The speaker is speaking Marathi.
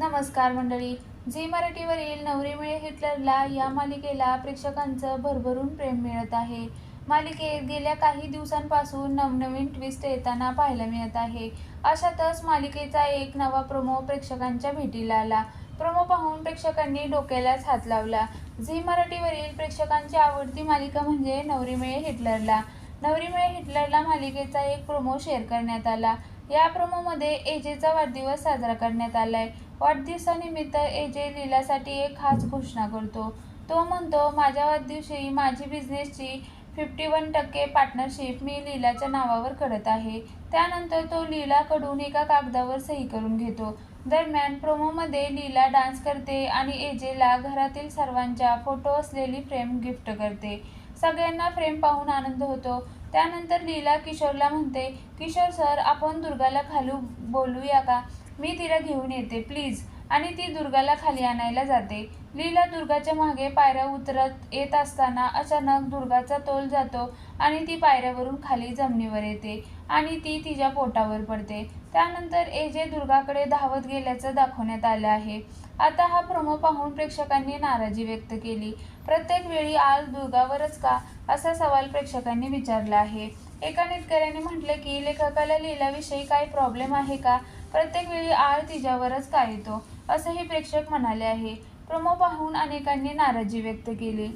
नमस्कार मंडळी. झी मराठीवरील नवरी मिळे हिटलरला या मालिकेला प्रेक्षकांचं भरभरून प्रेम मिळत आहे. मालिकेत गेल्या काही दिवसांपासून नवनवीन ट्विस्ट येताना पाहायला मिळत आहे. अशातच मालिकेचा एक नवा प्रोमो प्रेक्षकांच्या भेटीला आला. प्रोमो पाहून प्रेक्षकांनी डोक्यालाच हात लावला. झी मराठीवरील प्रेक्षकांची आवडती मालिका म्हणजे नवरी मिळे हिटलरला. नवरी मिळे हिटलरला मालिकेचा एक प्रोमो शेअर करण्यात आला. या प्रोमोमध्ये एजेचा वाढदिवस साजरा करण्यात आलाय. वाढदिवसानिमित्त एजे लीलासाठी एक खास घोषणा करतो. तो म्हणतो माझ्या वाढदिवशी माझी बिझनेसची फिफ्टी वन टक्के पार्टनरशिप मी लीलाच्या नावावर करत आहे. त्यानंतर तो लीलाकडून एका कागदावर सही करून घेतो. दरम्यान प्रोमोमध्ये लीला डान्स करते आणि एजेला घरातील सर्वांच्या फोटो असलेली फ्रेम गिफ्ट करते. सगळ्यांना फ्रेम पाहून आनंद होतो. त्यानंतर लीला किशोरला म्हणते किशोर सर आपण दुर्गाला खालू बोलूया का? मी तिला घेऊन येते प्लीज. आणि ती दुर्गाला खाली आणायला जाते. लीला दुर्गाच्या मागे पायऱ्या उतरत येत असताना अचानक दुर्गाचा तोल जातो आणि ती पायऱ्यावरून खाली जमिनीवर येते आणि ती तिच्या पोटावर पडते. त्यानंतर एजे दुर्गाकडे धावत गेल्याचं दाखवण्यात आलं आहे. आता हा प्रमो पाहून प्रेक्षकांनी नाराजी व्यक्त केली. प्रत्येक वेळी आज दुर्गावरच का? असा सवाल प्रेक्षकांनी विचारला आहे. एका नेटकऱ्याने म्हटलं की लेखकाला लीलाविषयी काही प्रॉब्लेम आहे का? प्रत्येक वेळी आळ तिच्यावरच का येतो असंही प्रेक्षक म्हणाले आहे. प्रमो पाहून अनेकांनी नाराजी व्यक्त केली.